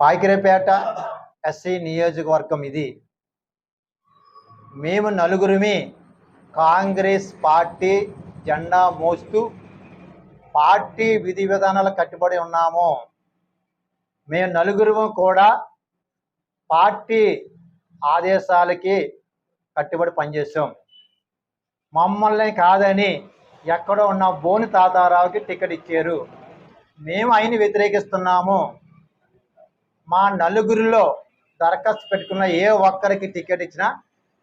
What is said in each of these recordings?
Pakirepeta SC నియోజకవర్గం ఇది. మేము నలుగురిమి కాంగ్రెస్ పార్టీ జెండా మోస్తూ పార్టీ విధి విధానాలు కట్టుబడి ఉన్నాము. మేము నలుగురు కూడా పార్టీ ఆదేశాలకి కట్టుబడి పనిచేసాం మమ్మల్ని కాదని ఎక్కడో ఉన్న బోని తాతారావుకి టికెట్ ఇచ్చారు. మేము ఆయన వ్యతిరేకిస్తున్నాము. మా నలుగురిలో దరఖాస్తు పెట్టుకున్న ఏ ఒక్కరికి టికెట్ ఇచ్చినా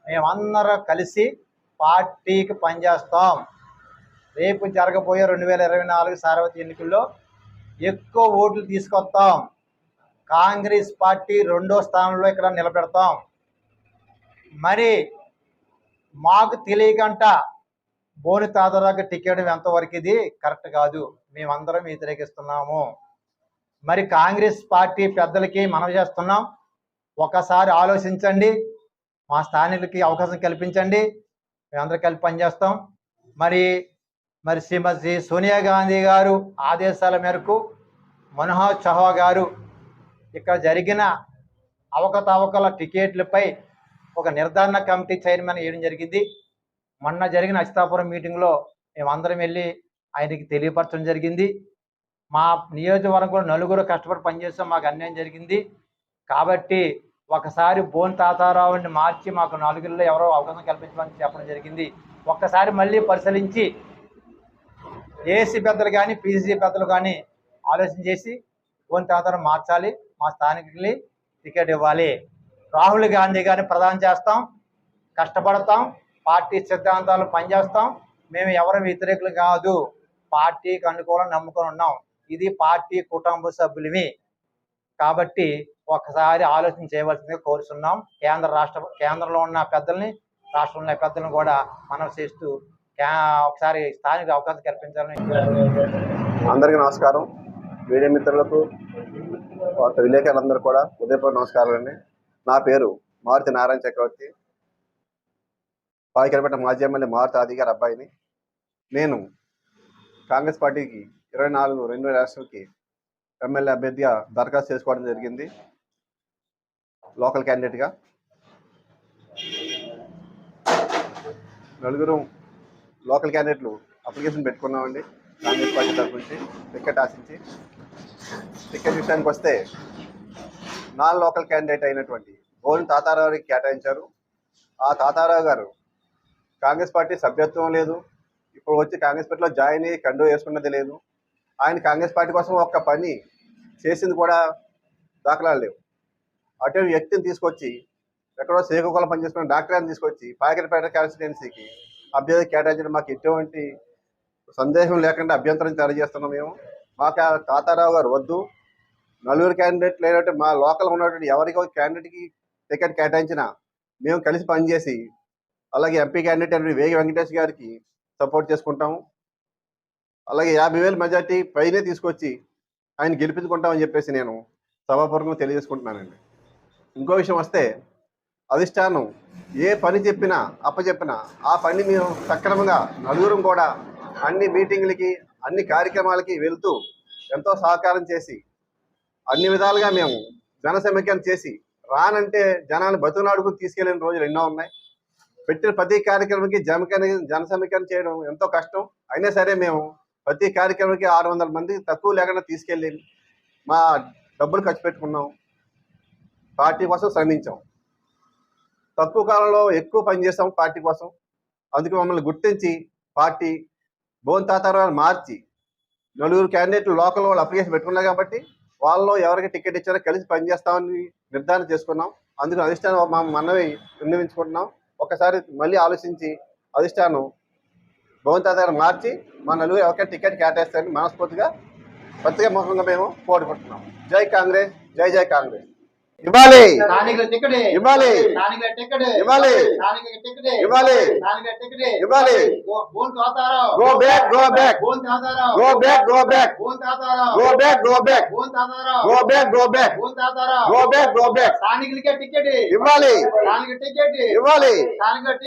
మేమందరం కలిసి పార్టీకి పనిచేస్తాం. రేపు జరగబోయే రెండు వేల ఇరవై నాలుగు సార్వత్రిక ఎన్నికల్లో ఎక్కువ ఓట్లు తీసుకొస్తాం. కాంగ్రెస్ పార్టీ రెండో స్థానంలో ఇక్కడ నిలబెడతాం. మరి మాకు తెలియకంట బోని తాతరాకి టికెట్ ఎంతవరకు ఇది? కరెక్ట్ కాదు. మేమందరం వ్యతిరేకిస్తున్నాము. మరి కాంగ్రెస్ పార్టీ పెద్దలకి మనవి చేస్తున్నాం. ఒకసారి ఆలోచించండి. మా స్థానికులకి అవకాశం కల్పించండి. మేమందరూ కలిపి పనిచేస్తాం. మరి మరి శ్రీమతి సోనియా గాంధీ గారు ఆదేశాల మేరకు మనోహర్ చహా గారు ఇక్కడ జరిగిన అవకతవకల టికెట్లపై ఒక నిర్ధారణ కమిటీ చైర్మన్ వేయడం జరిగింది. మొన్న జరిగిన అచితాపురం మీటింగ్లో మేమందరం వెళ్ళి ఆయనకి తెలియపరచడం జరిగింది. మా నియోజకవర్గంలో నలుగురు కష్టపడి పనిచేస్తాం మాకు అన్యాయం జరిగింది. కాబట్టి ఒకసారి బోన్ తాతారావుని మార్చి మాకు నలుగురిలో ఎవరో అవకాశం కల్పించమని చెప్పడం జరిగింది. ఒక్కసారి మళ్ళీ పరిశీలించి ఏసీ పెద్దలు కానీ పీసీసీ పెద్దలు కానీ ఆలోచన చేసి బోన్ తాతారావు మార్చాలి మా స్థానికులకి టికెట్ ఇవ్వాలి. రాహుల్ గాంధీ గారిని ప్రదానం చేస్తాం కష్టపడతాం పార్టీ సిద్ధాంతాలు పనిచేస్తాం. మేము ఎవరు వ్యతిరేకులు కాదు పార్టీకి అనుకూలం నమ్ముకొని ఉన్నాం. ఇది పార్టీ కుటుంబ సభ్యులవి కాబట్టి ఒకసారి ఆలోచన చేయవలసిందిగా కోరుతున్నాం కేంద్ర రాష్ట్ర కేంద్రంలో ఉన్న పెద్దల్ని రాష్ట్రంలో ఉన్న పెద్దలను కూడా మనం చేస్తూ ఒకసారి స్థానిక అవకాశం కల్పించాలని అందరికీ నమస్కారం. మీడియా మిత్రులకు వార్త విలేకరులందరూ కూడా ఉదయపూర్ నమస్కారాలండి. నా పేరు మారుతి నారాయణ చక్రవర్తి. పాయికరపేట మాజీ ఎమ్మెల్యే మారుతి ఆది గారి అబ్బాయిని నేను కాంగ్రెస్ పార్టీకి ఇరవై నాలుగు రెండు రాష్ట్రాలకి ఎమ్మెల్యే అభ్యర్థిగా దరఖాస్తు చేసుకోవడం జరిగింది. లోకల్ క్యాండిడేట్గా. నలుగురు లోకల్ క్యాండిడేట్లు అప్లికేషన్ పెట్టుకున్నామండి. కాంగ్రెస్ పార్టీ తరఫు నుంచి టికెట్ ఆశించి. టికెట్ విషయానికి వస్తే నాన్ లోకల్ క్యాండిడేట్ అయినటువంటి బోన్ తాతారావు గారికి కేటాయించారు. ఆ తాతారావు గారు కాంగ్రెస్ పార్టీ సభ్యత్వం లేదు. ఇప్పుడు వచ్చి కాంగ్రెస్ పార్టీలో జాయిన్ అయ్యి కండు వేసుకున్నది లేదు. ఆయన కాంగ్రెస్ పార్టీ కోసం ఒక్క పని చేసింది కూడా దాఖలాలు లేవు. అటువంటి వ్యక్తిని తీసుకొచ్చి ఎక్కడో శ్రీకాకుళం పనిచేసుకున్న డాక్టర్ని తీసుకొచ్చి పాకిరిపేట కాన్స్టిట్యున్సీకి అభ్యర్థి కేటాయించడం మాకు ఎటువంటి సందేహం లేకుండా అభ్యంతరం తెలియజేస్తున్నాం మేము. మాకు తాతారావు గారు వద్దు. నలుగురు క్యాండిడేట్ లేనట్టు మా లోకల్ ఉన్నటువంటి ఎవరికి ఒక క్యాండిడేట్కి టికెట్ కేటాయించినా మేము కలిసి పనిచేసి అలాగే ఎంపీ క్యాండిడేట్ అనేది వేగి వెంకటేష్ గారికి సపోర్ట్ చేసుకుంటాము అలాగే యాభై వేల మెజార్టీ పైనే తీసుకొచ్చి ఆయన గెలిపించుకుంటామని చెప్పేసి నేను సభాపూర్వకంగా తెలియజేసుకుంటున్నానండి. ఇంకో విషయం వస్తే అధిష్టానం ఏ పని చెప్పినా అప్పచెప్పినా ఆ పని మేము సక్రమంగా నలుగురం కూడా అన్ని మీటింగ్లకి అన్ని కార్యక్రమాలకి వెళ్తూ ఎంతో సహకారం చేసి అన్ని విధాలుగా మేము జన సమీకరణ చేసి రానంటే జనాన్ని బతుకునాడుకుని తీసుకెళ్ళిన రోజులు ఎన్నో ఉన్నాయి. పెట్టిన ప్రతి కార్యక్రమంకి జమకని జన సమీకరణ చేయడం ఎంతో కష్టం. అయినా సరే మేము ప్రతి కార్యక్రమానికి ఆరు వందల మంది తక్కువ లేకుండా తీసుకెళ్ళి మా డబ్బులు ఖర్చు పెట్టుకున్నాం. పార్టీ కోసం శ్రమించాం. తక్కువ కాలంలో ఎక్కువ పనిచేస్తాం పార్టీ కోసం. అందుకే మమ్మల్ని గుర్తించి పార్టీ బోన్ తాతారావు మార్చి నలుగురు క్యాండిడేట్లు లోకల్ వాళ్ళు అప్లికేషన్ పెట్టుకున్నారు కాబట్టి వాళ్ళలో ఎవరికి టికెట్ ఇచ్చారో కలిసి పనిచేస్తామని నిర్ధారణ చేసుకున్నాం. అందుకు అధిష్టానం మా మనవి విన్నవించుకుంటున్నాం. ఒకసారి మళ్ళీ ఆలోచించి అధిష్టానం భవన్ తాతారు మార్చి మా నలుగురు ఎవరికైనా టికెట్ కేటాయిస్తారని మనస్ఫూర్తిగా ప్రత్యేక ముఖంగా మేము కోరుకుంటున్నాం జై కాంగ్రెస్ జై జై కాంగ్రెస్. ఇవ్వాలి. ఇవ్వాలి. ఇవ్వాలి. ఇవ్వాలి. ఇవ్వాలి. Go back go back. Go back go back. Go back go back. Go back go back. Go back go back. ఇవ్వాలి. ఇవ్వాలి.